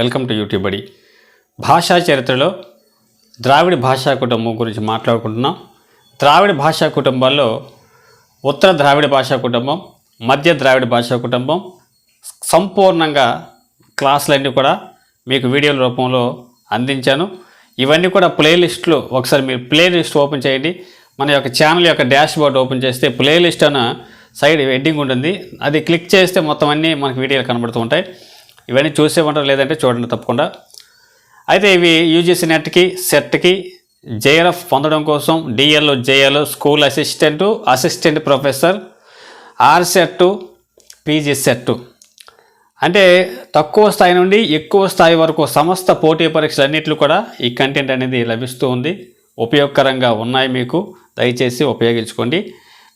Welcome to YouTube అడి భాషా చరిత్రలో ద్రావిడ భాషా కుటుంబం గురించి మాట్లాడుకుంటున్నాం. ద్రావిడ భాషా కుటుంబాల్లో ఉత్తర ద్రావిడ భాషా కుటుంబం మధ్య ద్రావిడ భాషా కుటుంబం సంపూర్ణంగా క్లాసులన్నీ కూడా మీకు వీడియోల రూపంలో అందించాను. ఇవన్నీ కూడా ప్లేలిస్ట్లు ఒకసారి మీరు ప్లేలిస్ట్ ఓపెన్ చేయండి. మన యొక్క ఛానల్ యొక్క డాష్ బోర్డ్ ఓపెన్ చేస్తే ప్లేలిస్ట్ అన్న సైడ్ ఎడ్డింగ్ ఉంటుంది. అది క్లిక్ చేస్తే మొత్తం అన్నీ మనకు వీడియోలు కనబడుతూ ఉంటాయి. ఇవన్నీ చూసే ఉంటారు లేదంటే చూడండి తప్పకుండా. అయితే ఇవి యూజీసీ నెట్కి సెట్కి జేఎల్ఎఫ్ పొందడం కోసం DL JL school assistant assistant professor R set PG set అంటే తక్కువ స్థాయి నుండి ఎక్కువ స్థాయి వరకు సమస్త పోటీ పరీక్షలు అన్నింటిలో కూడా ఈ కంటెంట్ అనేది లభిస్తూ ఉంది. ఉపయోగకరంగా ఉన్నాయి మీకు. దయచేసి ఉపయోగించుకోండి.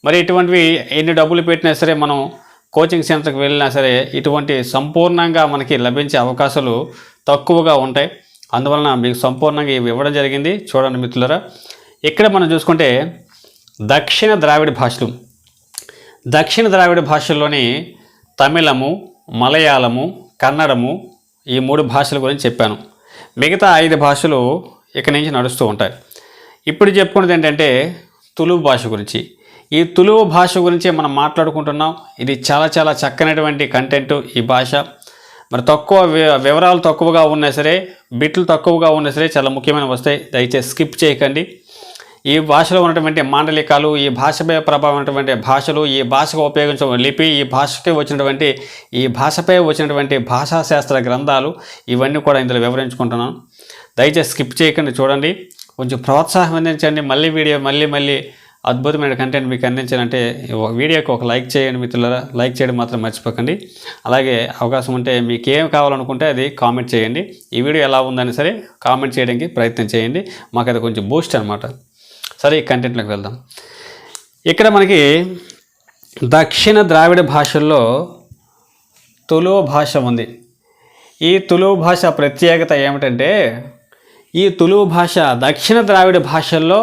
మరి ఇటువంటివి ఎన్ని డబ్బులు పెట్టినా సరే మనం కోచింగ్ సెంటర్కి వెళ్ళినా సరే ఇటువంటి సంపూర్ణంగా మనకి లభించే అవకాశాలు తక్కువగా ఉంటాయి. అందువలన మీకు సంపూర్ణంగా ఇవి ఇవ్వడం జరిగింది. చూడండి మిత్రులరా ఇక్కడ మనం చూసుకుంటే దక్షిణ ద్రావిడ భాషలు. దక్షిణ ద్రావిడ భాషల్లోని తమిళము మలయాళము కన్నడము ఈ మూడు భాషల గురించి చెప్పాను. మిగతా ఐదు భాషలు ఇక్కడి నుంచి నడుస్తూ ఉంటాయి. ఇప్పుడు చెప్పుకున్నది ఏంటంటే తులువు భాష గురించి. ఈ తులువు భాష గురించి మనం మాట్లాడుకుంటున్నాం. ఇది చాలా చాలా చక్కనటువంటి కంటెంట్ ఈ భాష. మరి తక్కువ వివరాలు తక్కువగా ఉన్నా సరే బిట్లు తక్కువగా ఉన్నా సరే చాలా ముఖ్యమైన వస్తాయి. దయచేసి స్కిప్ చేయకండి. ఈ భాషలో ఉన్నటువంటి మాండలికాలు ఈ భాషపై ప్రభావం ఉన్నటువంటి భాషలు ఈ భాషకు ఉపయోగించిన లిపి ఈ భాషకి వచ్చినటువంటి ఈ భాషపై వచ్చినటువంటి భాషాశాస్త్ర గ్రంథాలు ఇవన్నీ కూడా ఇందులో వివరించుకుంటున్నాను దయచేసి స్కిప్ చేయకండి చూడండి. కొంచెం ప్రోత్సాహం అందించండి. మళ్ళీ వీడియో మళ్ళీ మళ్ళీ అద్భుతమైన కంటెంట్ మీకు అందించాలంటే వీడియోకి ఒక లైక్ చేయండి మిత్రులారా. లైక్ చేయడం మాత్రం మర్చిపోకండి. అలాగే అవకాశం ఉంటే మీకు ఏం కావాలనుకుంటే అది కామెంట్ చేయండి. ఈ వీడియో ఎలా ఉందని సరే కామెంట్ చేయడానికి ప్రయత్నం చేయండి. మాకు అది కొంచెం బూస్ట్ అనమాట సరే ఈ కంటెంట్లోకి వెళ్దాం. ఇక్కడ మనకి దక్షిణ ద్రావిడ భాషల్లో తులువ భాష ఉంది. ఈ తులువు భాష ప్రత్యేకత ఏమిటంటే ఈ తులువు భాష దక్షిణ ద్రావిడ భాషల్లో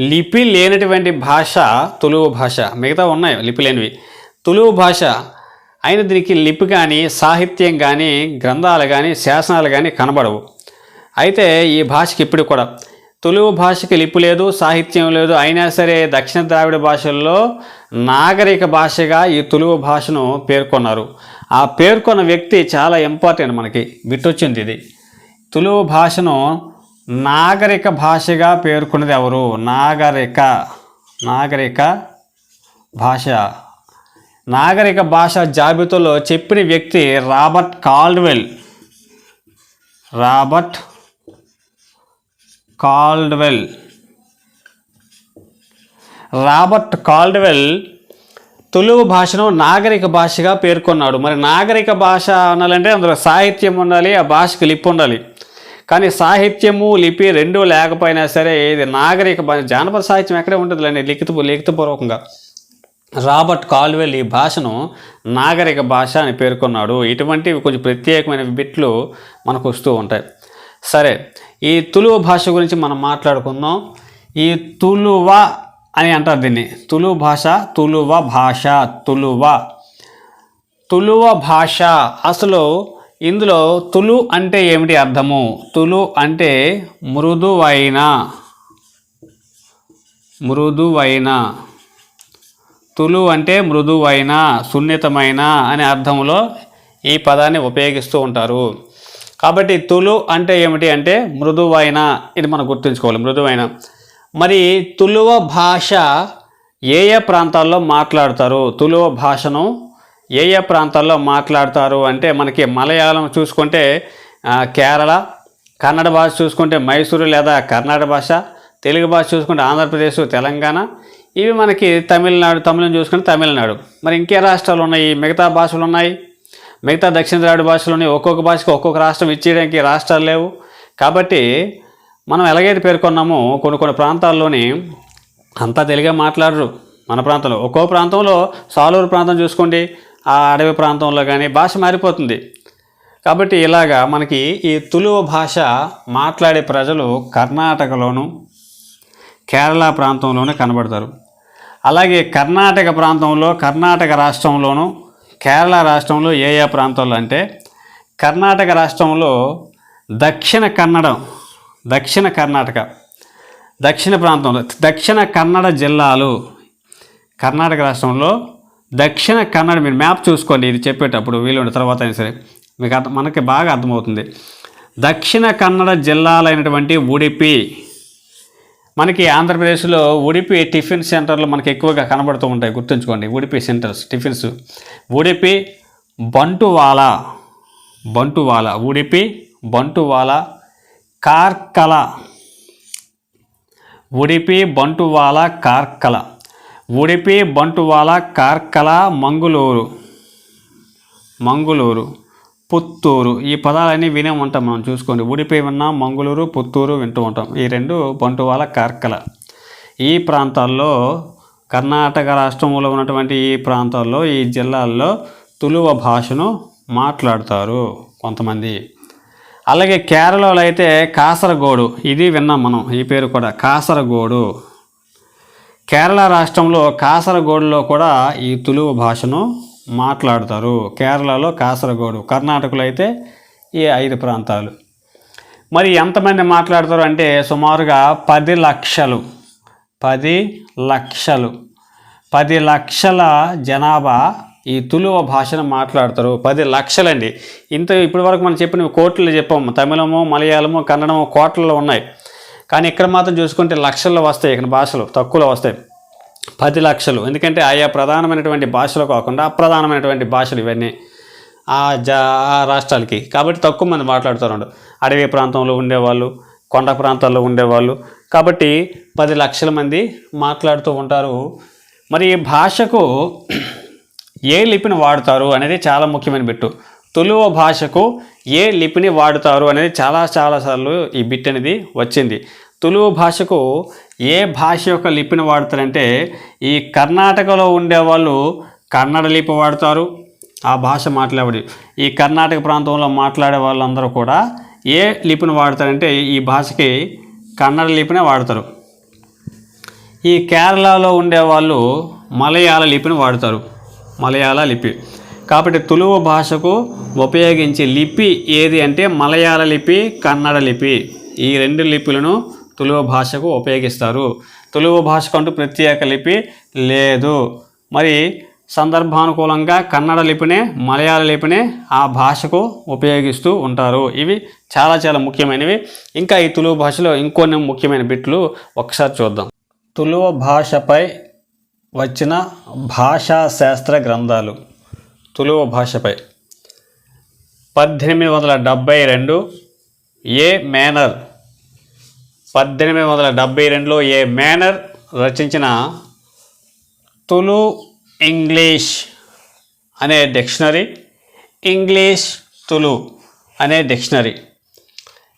లిపి లేనటువంటి భాష తులువు భాష. మిగతా ఉన్నాయి లిపి లేనివి. తులువు భాష అయిన దీనికి లిపి కానీ సాహిత్యం కానీ గ్రంథాలు కానీ శాసనాలు కానీ కనబడవు. అయితే ఈ భాషకి ఇప్పుడు కూడా తులువు భాషకి లిపి లేదు సాహిత్యం లేదు అయినా సరే దక్షిణ ద్రావిడ భాషల్లో నాగరిక భాషగా ఈ తులువు భాషను పేర్కొన్నారు. ఆ పేర్కొన్న వ్యక్తి చాలా ఇంపార్టెంట్ మనకి. బిట్టొచ్చింది ఇది. తులువు భాషను నాగరిక భాషగా పేర్కొన్నది ఎవరు? నాగరిక నాగరిక భాష. నాగరిక భాష జాబితాలో చెప్పిన వ్యక్తి Robert Caldwell. Robert Caldwell. Robert Caldwell Telugu భాషను నాగరిక భాషగా పేర్కొన్నాడు. మరి నాగరిక భాష అనాలంటే అందులో సాహిత్యం ఉండాలి ఆ భాషకి లిప్ ఉండాలి. కానీ సాహిత్యము లిపి రెండూ లేకపోయినా సరే ఇది నాగరిక భాష. జానపద సాహిత్యం ఎక్కడే ఉంటుందిలేండి లిఖిత లిఖితపూర్వకంగా రాబర్ట్ కాల్వెల్ ఈ భాషను నాగరిక భాష అని పేర్కొన్నాడు. ఇటువంటివి కొంచెం ప్రత్యేకమైన బిట్లు మనకు వస్తూ ఉంటాయి. సరే ఈ తులువ భాష గురించి మనం మాట్లాడుకుందాం. ఈ తులువ అని అంటారు దీన్ని. తులువ భాష తులువ భాష తులువ. తులువ భాష అసలు ఇందులో తులు అంటే ఏమిటి అర్థము? తులు అంటే మృదువైన. మృదువైన. తులు అంటే మృదువైన సున్నితమైన అనే అర్థంలో ఈ పదాన్ని ఉపయోగిస్తూ ఉంటారు. కాబట్టి తులు అంటే ఏమిటి అంటే మృదువైన. ఇది మనం గుర్తుంచుకోవాలి మృదువైన. మరి తులువ భాష ఏ ఏ ప్రాంతాల్లో మాట్లాడతారు? తులువ భాషను ఏ ఏ ప్రాంతాల్లో మాట్లాడతారు అంటే మనకి మలయాళం చూసుకుంటే కేరళ కన్నడ భాష చూసుకుంటే మైసూరు లేదా కర్ణాటక భాష తెలుగు భాష చూసుకుంటే ఆంధ్రప్రదేశ్ తెలంగాణ. ఇవి మనకి తమిళనాడు తమిళం చూసుకుంటే తమిళనాడు. మరి ఇంకే రాష్ట్రాలు ఉన్నాయి? మిగతా భాషలు ఉన్నాయి? మిగతా దక్షిణ ద్రావిడ భాషలు ఉన్నాయి. ఒక్కొక్క భాషకు ఒక్కొక్క రాష్ట్రం ఇచ్చేయడానికి రాష్ట్రాలు లేవు. కాబట్టి మనం ఎలాగైతే పేర్కొన్నామో కొన్ని కొన్ని ప్రాంతాల్లోని అంతా తెలుగే మాట్లాడరు మన ప్రాంతంలో. ఒక్కో ప్రాంతంలో సాలూరు ప్రాంతం చూసుకోండి. ఆ అడవి ప్రాంతంలో కానీ భాష మారిపోతుంది. కాబట్టి ఇలాగా మనకి ఈ తులువ భాష మాట్లాడే ప్రజలు కర్ణాటకలోను కేరళ ప్రాంతంలోనే కనబడతారు. అలాగే కర్ణాటక ప్రాంతంలో కర్ణాటక రాష్ట్రంలోను కేరళ రాష్ట్రంలో ఏ ఏ ప్రాంతాల్లో అంటే కర్ణాటక రాష్ట్రంలో దక్షిణ కన్నడం దక్షిణ కర్ణాటక దక్షిణ ప్రాంతంలో దక్షిణ కన్నడ జిల్లాలు కర్ణాటక రాష్ట్రంలో దక్షిణ కన్నడ మీరు మ్యాప్ చూసుకోండి ఇది చెప్పేటప్పుడు వీలుండి తర్వాత అయినా సరే. మీకు అర్థం మనకి బాగా అర్థమవుతుంది. దక్షిణ కన్నడ జిల్లాలైనటువంటి ఉడిపి. మనకి ఆంధ్రప్రదేశ్లో ఉడిపి టిఫిన్ సెంటర్లు మనకి ఎక్కువగా కనబడుతూ ఉంటాయి. గుర్తుంచుకోండి ఉడిపి సెంటర్స్ టిఫిన్స్. ఉడిపి బంటువాల. బంటువాల ఉడిపి బంటువాల కార్కల. ఉడిపి బంటువాల కార్కల. ఉడిపి బంటువాల కార్కల మంగుళూరు మంగుళూరు పుత్తూరు. ఈ పదాలన్నీ వినే ఉంటాం మనం చూసుకోండి. ఉడిపి విన్నాం మంగుళూరు పుత్తూరు వింటూ ఉంటాం. ఈ రెండు బంటువాల కార్కల. ఈ ప్రాంతాల్లో కర్ణాటక రాష్ట్రంలో ఉన్నటువంటి ఈ ప్రాంతాల్లో ఈ జిల్లాల్లో తులువ భాషను మాట్లాడతారు కొంతమంది. అలాగే కేరళలో అయితే కాసరగోడు. ఇది విన్నాం మనం. ఈ పేరు కూడా కాసరగోడు. కేరళ రాష్ట్రంలో కాసరగోడులో కూడా ఈ తులువు భాషను మాట్లాడతారు. కేరళలో కాసరగోడు కర్ణాటకలో అయితే ఈ ఐదు ప్రాంతాలు. మరి ఎంతమంది మాట్లాడతారు అంటే సుమారుగా పది లక్షలు పది లక్షలు పది లక్షల జనాభా ఈ తులువ భాషను మాట్లాడతారు. పది లక్షలండి. ఇంత ఇప్పటివరకు మనం చెప్పిన కోట్లు చెప్పాము. తమిళము మలయాళము కన్నడము కోట్లలో ఉన్నాయి. కానీ ఇక్కడ మాత్రం చూసుకుంటే లక్షల్లో వస్తాయి ఇక్కడ భాషలు తక్కువలో వస్తాయి. పది లక్షలు. ఎందుకంటే ఆయా ప్రధానమైనటువంటి భాషలు కాకుండా అప్రధానమైనటువంటి భాషలు ఇవన్నీ ఆ జా రాష్ట్రాలకి. కాబట్టి తక్కువ మంది మాట్లాడుతున్నారు అడవి ప్రాంతంలో ఉండేవాళ్ళు కొండ ప్రాంతాల్లో ఉండేవాళ్ళు. కాబట్టి పది లక్షల మంది మాట్లాడుతూ ఉంటారు. మరి ఈ భాషకు ఏ లిపిని వాడుతారు అనేది చాలా ముఖ్యమైన బిట్టు. తులువ భాషకు ఏ లిపిని వాడుతారు అనేది చాలా చాలాసార్లు ఈ బిట్ అనేది వచ్చింది. తులువు భాషకు ఏ భాష యొక్క లిపిని వాడతారంటే ఈ కర్ణాటకలో ఉండేవాళ్ళు కన్నడ లిపి వాడతారు ఆ భాష మాట్లాడి ఈ కర్ణాటక ప్రాంతంలో మాట్లాడే వాళ్ళందరూ కూడా ఏ లిపిని వాడతారంటే ఈ భాషకి కన్నడ లిపినే వాడతారు. ఈ కేరళలో ఉండేవాళ్ళు మలయాళ లిపిని వాడతారు మలయాళ లిపి. కాబట్టి తులువు భాషకు ఉపయోగించే లిపి ఏది అంటే మలయాళ లిపి కన్నడ లిపి. ఈ రెండు లిపులను తెలుగు భాషకు ఉపయోగిస్తారు. తెలుగు భాషకు అంటూ ప్రత్యేక లిపి లేదు. మరి సందర్భానుకూలంగా కన్నడ లిపినే మలయాళ లిపినే ఆ భాషకు ఉపయోగిస్తూ ఉంటారు. ఇవి చాలా చాలా ముఖ్యమైనవి. ఇంకా ఈ తులువ భాషలో ఇంకొన్ని ముఖ్యమైన బిట్లు ఒకసారి చూద్దాం. తులువ భాషపై వచ్చిన భాషా శాస్త్ర గ్రంథాలు. తులువ భాషపై. పద్దెనిమిది వందల డెబ్భై రెండు ఏ మేనర్ పద్దెనిమిది వందల డెబ్భై రెండులో ఏ మేనర్ రచించిన తులు ఇంగ్లీష్ అనే డిక్షనరీ? ఇంగ్లీష్ తులు అనే డిక్షనరీ.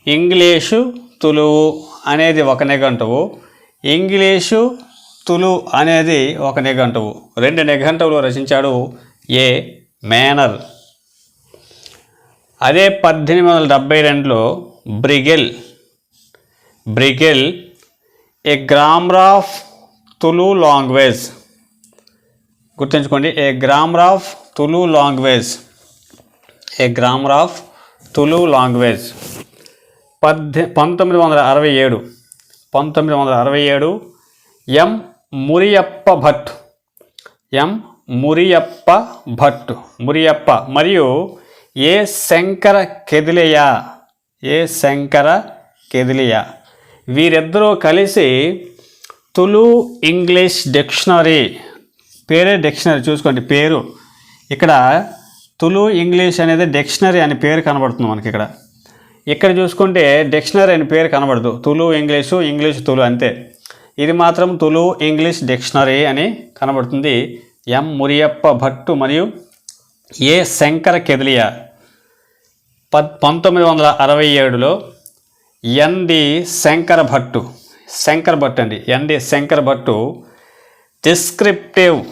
ఇంగ్లీషు తులువు అనేది ఒక నిఘంటువు. ఇంగ్లీషు తులు అనేది ఒక నిఘంటువు. రెండు నిఘంటువులు రచించాడు ఏ మేనర్. అదే పద్దెనిమిది వందల డెబ్భై రెండులో Brigel Brigel a grammar of Tulu language. గుర్తుంచుకోండి a grammar of Tulu language. A grammar of Tulu language. పద్దె పంతొమ్మిది వందల అరవై ఏడు. పంతొమ్మిది వందల అరవై ఏడు. ఎం. మురియప్ప భట్. ఎం. మురియప్ప భట్. మురియప్ప. మరియు ఏ శంకర కెదిలియా ఏ శంకర కెదిలియా వీరిద్దరూ కలిసి తులు ఇంగ్లీష్ డిక్షనరీ పేరే డిక్షనరీ చూసుకోండి పేరు. ఇక్కడ తులు ఇంగ్లీష్ అనేది డిక్షనరీ అనే పేరు కనబడుతుంది మనకి ఇక్కడ. ఇక్కడ చూసుకుంటే డిక్షనరీ అనే పేరు కనబడదు. తులు ఇంగ్లీషు ఇంగ్లీష్ తులు అంతే. ఇది మాత్రం తులు ఇంగ్లీష్ డిక్షనరీ అని కనబడుతుంది. ఎం మురియప్ప భట్టు మరియు ఏ శంకర కెదిలియా. పద్ పంతొమ్మిది వందల అరవై ఏడులో ఎన్డి శంకర భట్టు. శంకర్ భట్ అండి. ND Shankar Bhat descriptive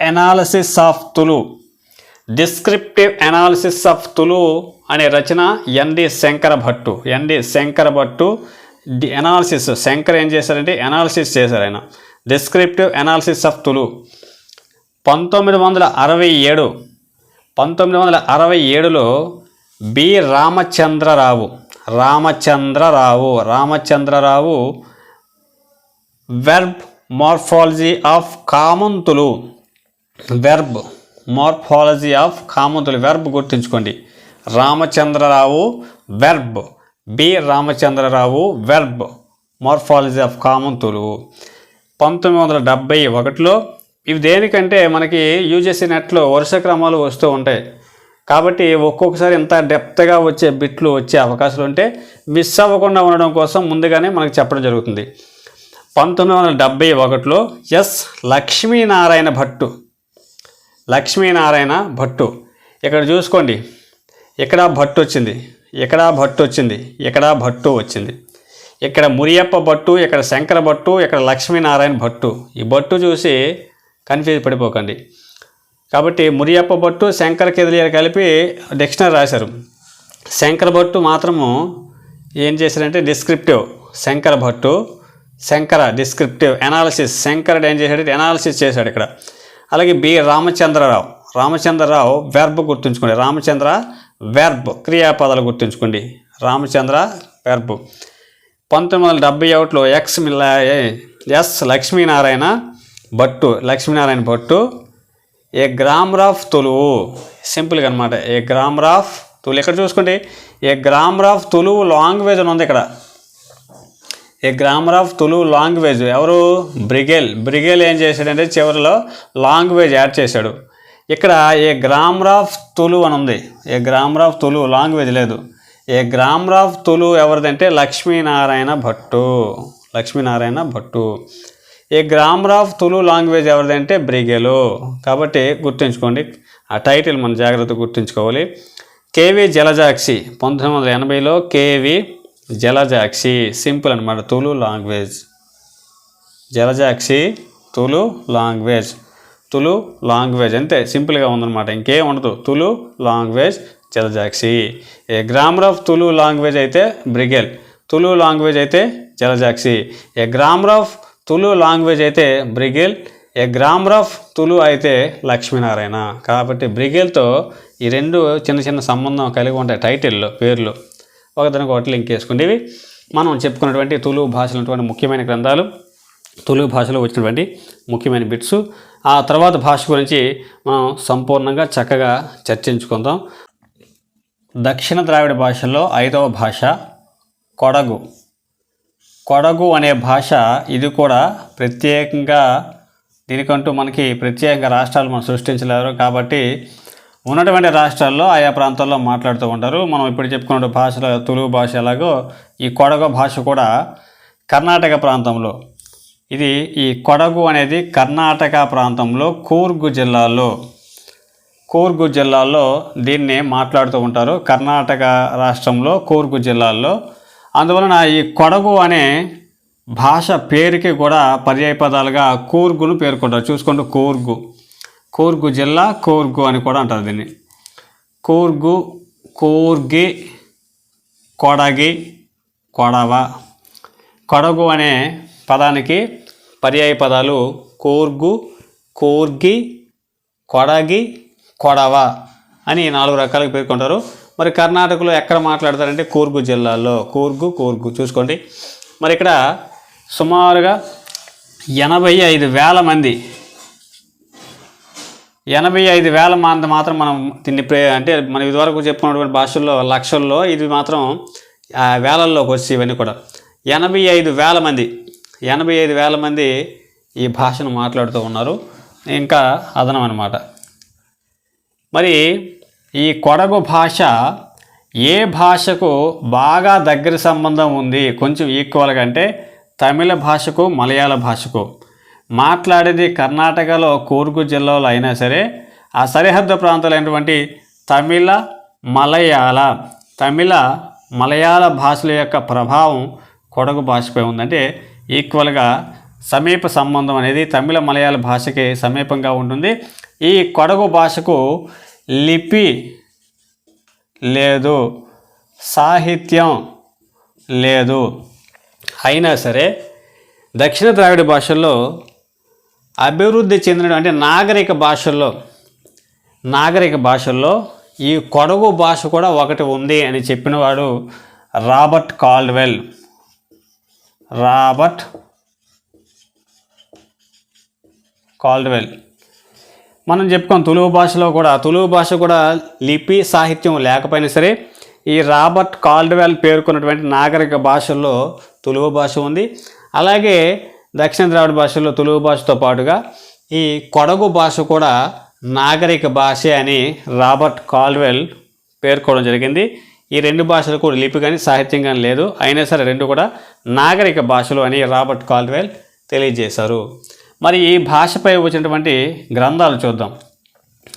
analysis of Tulu. Descriptive analysis of Tulu అనే రచన ND Shankara Bhat. ND Shankara Bhat D analysis Shankar ఏం చేశారంటే ఎనాలిసిస్ చేశారు ఆయన. Descriptive analysis of Tulu. పంతొమ్మిది వందల అరవై ఏడు. పంతొమ్మిది వందల అరవై ఏడులో B Ramachandra Rao. Ramachandra Rao. Ramachandra Rao verb morphology of కామంతులు. Verb morphology of కామంతులు. వెర్బ్ గుర్తుంచుకోండి. Ramachandra Rao verb B Ramachandra Rao verb morphology of కామంతులు. పంతొమ్మిది వందల డెబ్బై ఒకటిలో ఇవి దేనికంటే మనకి యూజెస్ నెట్లో వరుస క్రమాలు వస్తూ ఉంటాయి. కాబట్టి ఒక్కొక్కసారి ఇంత డెప్త్గా వచ్చే బిట్లు వచ్చే అవకాశాలు ఉంటే మిస్ అవ్వకుండా ఉండడం కోసం ముందుగానే మనకు చెప్పడం జరుగుతుంది. పంతొమ్మిది వందల డెబ్బై ఒకటిలో ఎస్ లక్ష్మీనారాయణ భట్టు. లక్ష్మీనారాయణ భట్టు. ఇక్కడ చూసుకోండి. ఇక్కడ భట్టు వచ్చింది? ఇక్కడ భట్టు వచ్చింది? ఇక్కడ భట్టు వచ్చింది? ఇక్కడ మురియప్ప భట్టు ఇక్కడ శంకర భట్టు ఇక్కడ లక్ష్మీనారాయణ భట్టు. ఈ భట్టు చూసి కన్ఫ్యూజ్ పడిపోకండి. కాబట్టి మురియప్ప భట్టు శంకర కెదిలియర్ కలిపి డిక్షనరీ రాశారు. శంకర భట్టు మాత్రము ఏం చేశారంటే descriptive Shankara Bhattu Shankara descriptive analysis శంకరుడు ఏం చేశాడు? ఎనాలిసిస్ చేశాడు ఇక్కడ. అలాగే బి రామచంద్రరావు రామచంద్రరావు వెర్బ్ గుర్తుంచుకోండి. రామచంద్ర వెర్బ్ క్రియాపదాలు గుర్తుంచుకోండి. రామచంద్ర వెర్బ్ పంతొమ్మిది వందల డెబ్బై ఒకటిలో ఎక్స్ మిల్ల S Lakshminarayana Bhattu Lakshminarayana Bhattu a grammar of Tulu. సింపుల్గా అనమాట ఏ గ్రామర్ ఆఫ్ తులు ఇక్కడ చూసుకోండి? A grammar of Tulu language అని ఉంది ఇక్కడ. A grammar of Tulu language. ఎవరు? బ్రిగేల్. బ్రిగేల్ ఏం చేశాడంటే చివరిలో లాంగ్వేజ్ యాడ్ చేశాడు. ఇక్కడ ఏ గ్రామర్ ఆఫ్ తులు అని ఉంది. A grammar of Tulu language లేదు. A grammar of Tulu ఎవరిదంటే Lakshminarayana Bhattu. Lakshminarayana Bhattu. A grammar of Tulu language ఎవరిదంటే Brigel. కాబట్టి గుర్తుంచుకోండి ఆ టైటిల్ మనం జాగ్రత్తగా గుర్తుంచుకోవాలి. కేవి జలజాక్షి పంతొమ్మిది వందల ఎనభైలో కేవి జలజాక్షి సింపుల్ అనమాట Tulu language. Jalajakshi Tulu language. Tulu language అంతే సింపుల్గా ఉందన్నమాట ఇంకేం ఉండదు. Tulu language Jalajakshi. A grammar of Tulu language అయితే బ్రిగెల్ తులు లాంగ్వేజ్ అయితే Jalajakshi. A grammar of Tulu language అయితే బ్రిగేల్ ఏ గ్రామర్ ఆఫ్ తులు అయితే లక్ష్మీనారాయణ. కాబట్టి బ్రిగేల్తో ఈ రెండు చిన్న చిన్న సంబంధం కలిగి ఉంటాయి టైటిల్లో పేర్లు. ఒకదానికి ఒకటి లింక్ చేసుకునేవి మనం చెప్పుకున్నటువంటి తులు భాషలటువంటి ముఖ్యమైన గ్రంథాలు తెలుగు భాషలో వచ్చినటువంటి ముఖ్యమైన బిట్స్. ఆ తర్వాత భాష గురించి మనం సంపూర్ణంగా చక్కగా చర్చించుకుందాం. దక్షిణ ద్రావిడ భాషల్లో ఐదవ భాష కొడగు. కొడగు అనే భాష ఇది కూడా ప్రత్యేకంగా దీనికంటూ మనకి ప్రత్యేకంగా రాష్ట్రాలు మనం సృష్టించలేరు. కాబట్టి ఉన్నటువంటి రాష్ట్రాల్లో ఆయా ప్రాంతాల్లో మాట్లాడుతూ ఉంటారు. మనం ఇప్పుడు చెప్పుకున్న భాషలో తెలుగు భాష ఎలాగో ఈ కొడగు భాష కూడా కర్ణాటక ప్రాంతంలో. ఇది ఈ కొడగు అనేది కర్ణాటక ప్రాంతంలో కూర్గు జిల్లాలో. కూర్గు జిల్లాలో దీన్ని మాట్లాడుతూ ఉంటారు. కర్ణాటక రాష్ట్రంలో కూర్గు జిల్లాల్లో అందువలన ఈ కొడగు అనే భాష పేరుకి కూడా పర్యాయ పదాలుగా కూర్గును పేర్కొంటారు. చూసుకోండి కూర్గు. కూర్గు జిల్లా కూర్గు అని కూడా అంటారు దీన్ని. కూర్గు కూర్గి కొడగి కొడవ. కొడగు అనే పదానికి పర్యాయ పదాలు కూర్గు కూర్గి కొడగి కొడవ అని నాలుగు రకాలుగా పేర్కొంటారు. మరి కర్ణాటకలో ఎక్కడ మాట్లాడతారంటే కూర్గు జిల్లాలో. కూర్గు కూర్గు. చూసుకోండి. మరి ఇక్కడ సుమారుగా ఎనభై ఐదు వేల మంది ఎనభై ఐదు వేల మంది మాత్రం మనం దీన్ని ప్రే అంటే మనం ఇదివరకు చెప్పుకున్నటువంటి భాషల్లో లక్షల్లో ఇది మాత్రం వేలల్లోకి వచ్చి ఇవన్నీ కూడా. ఎనభై ఐదు వేల మంది ఎనభై ఐదు వేల మంది ఈ భాషను మాట్లాడుతూ ఉన్నారు. ఇంకా అదనం అనమాట మరి ఈ కొడగు భాష ఏ భాషకు బాగా దగ్గర సంబంధం ఉంది? కొంచెం ఈక్వల్గా అంటే తమిళ భాషకు మలయాళ భాషకు. మాట్లాడేది కర్ణాటకలో కూర్గు జిల్లాలో అయినా సరే ఆ సరిహద్దు ప్రాంతాలైనటువంటి తమిళ మలయాళ తమిళ మలయాళ భాషల యొక్క ప్రభావం కొడగు భాషపై ఉందంటే ఈక్వల్గా సమీప సంబంధం అనేది తమిళ మలయాళ భాషకి సమీపంగా ఉంటుంది. ఈ కొడగు భాషకు లిపి లేదు సాహిత్యం లేదు. అయినా సరే దక్షిణ ద్రావిడ భాషల్లో అభివృద్ధి చెందిన అంటే నాగరిక భాషల్లో నాగరిక భాషల్లో ఈ కొడగు భాష కూడా ఒకటి ఉంది అని చెప్పినవాడు రాబర్ట్ కాల్డ్వెల్. Robert Caldwell. మనం చెప్పుకోం తులువు భాషలో కూడా తులువు భాష కూడా లిపి సాహిత్యం లేకపోయినా సరే ఈ రాబర్ట్ కాల్డ్వెల్ పేర్కొన్నటువంటి నాగరిక భాషల్లో తులువు భాష ఉంది. అలాగే దక్షిణ ద్రావిడ భాషల్లో తులువు భాషతో పాటుగా ఈ కొడగు భాష కూడా నాగరిక భాష అని రాబర్ట్ కాల్వెల్ పేర్కోవడం జరిగింది. ఈ రెండు భాషలు కూడా లిపి కానీ సాహిత్యం కానీ లేదు. అయినా సరే రెండు కూడా నాగరిక భాషలు అని రాబర్ట్ కాల్వెల్ తెలియజేశారు. మరి ఈ భాషపై వచ్చినటువంటి గ్రంథాలు చూద్దాం.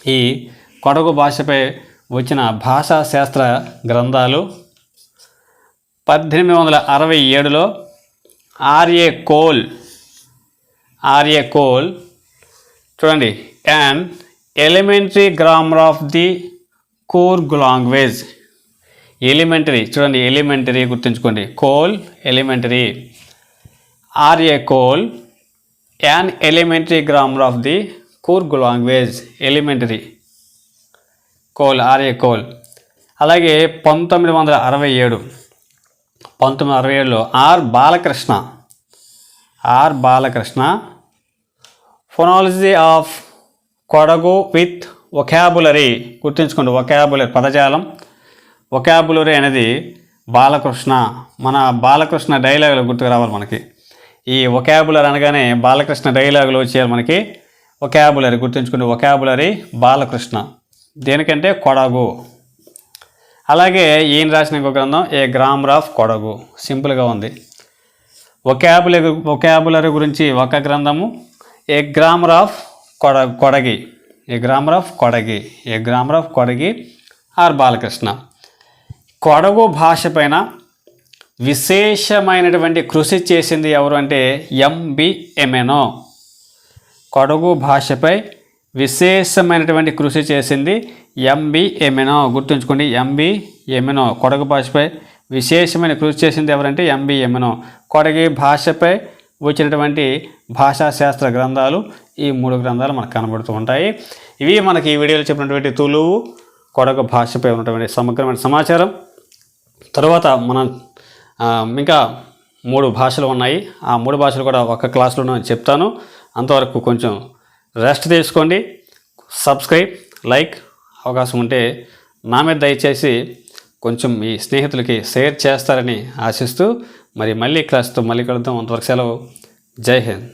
ఈ కొడగు భాషపై వచ్చిన భాషా శాస్త్ర గ్రంథాలు పద్దెనిమిది వందల అరవై ఏడులో ఆర్ఏ కోల్ ఆర్ఏ కోల్ చూడండి and elementary grammar of the Coorg language elementary చూడండి ఎలిమెంటరీ గుర్తుంచుకోండి. Cole elementary RA Cole an elementary grammar of the Coorg language elementary Cole RA Cole అలాగే పంతొమ్మిది వందల అరవై ఏడు. పంతొమ్మిది వందల అరవై ఏడులో R Balakrishna. R Balakrishna. Phonology of Kodagu with vocabulary గుర్తుంచుకోండి ఒకాబులరీ పదజాలం. ఒకాబులరీ అనేది బాలకృష్ణ. మన బాలకృష్ణ డైలాగులు గుర్తుకు రావాలి మనకి. ఈ ఒకాబులర్ అనగానే బాలకృష్ణ డైలాగులు వచ్చారు మనకి ఒకాబులరీ గుర్తుంచుకుని ఒకాబులరీ బాలకృష్ణ. దేనికంటే కొడగు. అలాగే ఈయన రాసిన ఇంకో గ్రంథం ఏ గ్రామర్ ఆఫ్ కొడగు. సింపుల్గా ఉంది. ఒకాబులరీ ఒకాబులరీ గురించి ఒక గ్రంథము ఏ grammar of కొడ Kodagi. A grammar of Kodagi. A grammar of Kodagi R Balakrishna. Kodagu భాష పైన విశేషమైనటువంటి కృషి చేసింది ఎవరు అంటే ఎంబిఎంఎనో కొడగు భాషపై విశేషమైనటువంటి కృషి చేసింది ఎంబిఎంఎనో గుర్తుంచుకోండి ఎమెనో. కొడగు భాషపై విశేషమైన కృషి చేసింది ఎవరంటే ఎంబిఎంఎనో కొడగి భాషపై వచ్చినటువంటి భాషాశాస్త్ర గ్రంథాలు ఈ మూడు గ్రంథాలు మనకు కనబడుతూ ఉంటాయి. ఇవి మనకి ఈ వీడియోలో చెప్పినటువంటి తులువు కొడగ భాషపై ఉన్నటువంటి సమగ్రమైన సమాచారం. తర్వాత మనం ఇంకా మూడు భాషలు ఉన్నాయి. ఆ మూడు భాషలు కూడా ఒక క్లాస్లో నేను చెప్తాను. అంతవరకు కొంచెం రెస్ట్ తీసుకోండి. సబ్స్క్రైబ్ లైక్ అవకాశం ఉంటే నా మీద దయచేసి కొంచెం మీ స్నేహితులకి షేర్ చేస్తారని ఆశిస్తూ మరి మళ్ళీ క్లాస్తో మళ్ళీ కలుద్దాం. అంతవరకు సెలవు. జై హింద్.